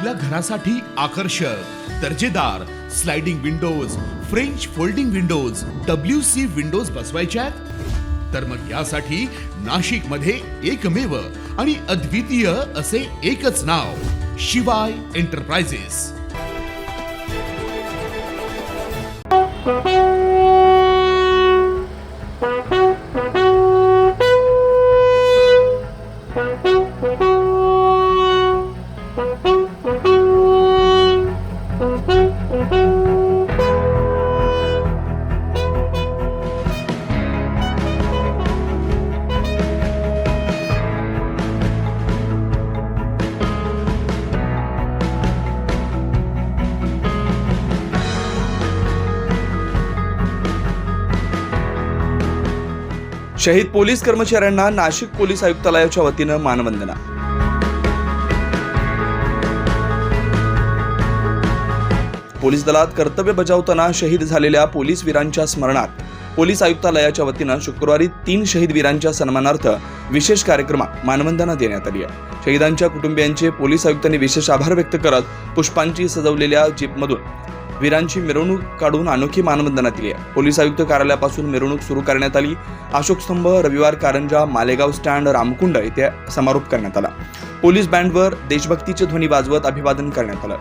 आपल्या घरासाठी आकर्षक दर्जेदार sliding windows French folding windows W C windows बसवायच्या आहेत? तर मग यासाठी नाशिकमध्ये एकमेव आणि अद्वितीय असे एकच नाव शिवाय एंटरप्राइजेस शहीद पोलीस कर्मचाऱ्यांना नाशिक पोलीस आयुक्तालयाच्या वतीनं मानवंदना. पोलीस दलात कर्तव्य बजावताना शहीद झालेल्या पोलीस वीरांच्या स्मरणात पोलीस आयुक्तालयाच्या वतीनं शुक्रवारी तीन शहीद वीरांच्या सन्मानार्थ विशेष कार्यक्रमात मानवंदना देण्यात आली आहे. शहीदांच्या कुटुंबियांचे पोलीस आयुक्तांनी विशेष आभार व्यक्त करत पुष्पांची सजवलेल्या जीपमधून वीरांची मिरवणूक काढून अनोखी मानवंदना दिली आहे. पोलीस आयुक्त कार्यालयापासून मिरवणूक सुरू करण्यात आली. अशोक स्तंभ रविवार कारंजा मालेगाव स्टँड रामकुंड इथे समारोप करण्यात आला. पोलीस बँडवर देशभक्तीचे ध्वनी वाजवत अभिवादन करण्यात आलं.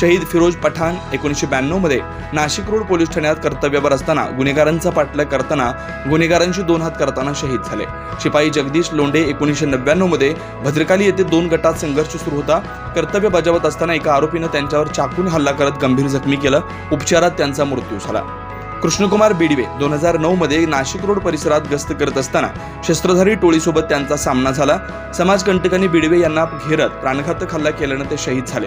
शहीद फिरोज पठाण एकोणीसशे ब्याण्णवमध्ये नाशिक रोड पोलीस ठाण्यात कर्तव्यावर असताना गुन्हेगारांचा पाठलाग करताना गुन्हेगारांशी दोन हात करताना शहीद झाले. शिपाई जगदीश लोंडे एकोणीसशे नव्याण्णवमध्ये भद्रकाली येथे दोन गटात संघर्ष सुरू होता. कर्तव्य बजावत असताना एका आरोपीनं त्यांच्यावर चाकून हल्ला करत गंभीर जखमी केलं. उपचारात त्यांचा मृत्यू झाला. कृष्णकुमार बिडवे दोन हजार नऊ मध्ये नाशिक रोड परिसरात गस्त करत असताना शस्त्रधारी टोळीसोबत त्यांचा सामना झाला. समाजकंटकांनी बिडवे यांना घेरत प्राणघातक हल्ला केल्यानं ते शहीद झाले.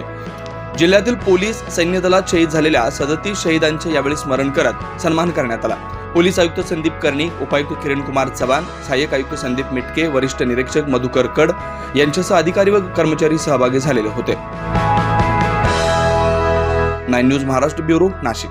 जिल्ह्यातील पोलीस सैन्य दलात शहीद झालेल्या सदतीस शहीदांचे यावेळी स्मरण करत सन्मान करण्यात आला. पोलीस आयुक्त संदीप कर्णिक उपायुक्त किरण कुमार चव्हाण सहाय्यक आयुक्त संदीप मिटके वरिष्ठ निरीक्षक मधुकर कड यांच्यासह अधिकारी व कर्मचारी सहभागी झालेले होते. Nine news Maharashtra bureau Nashik.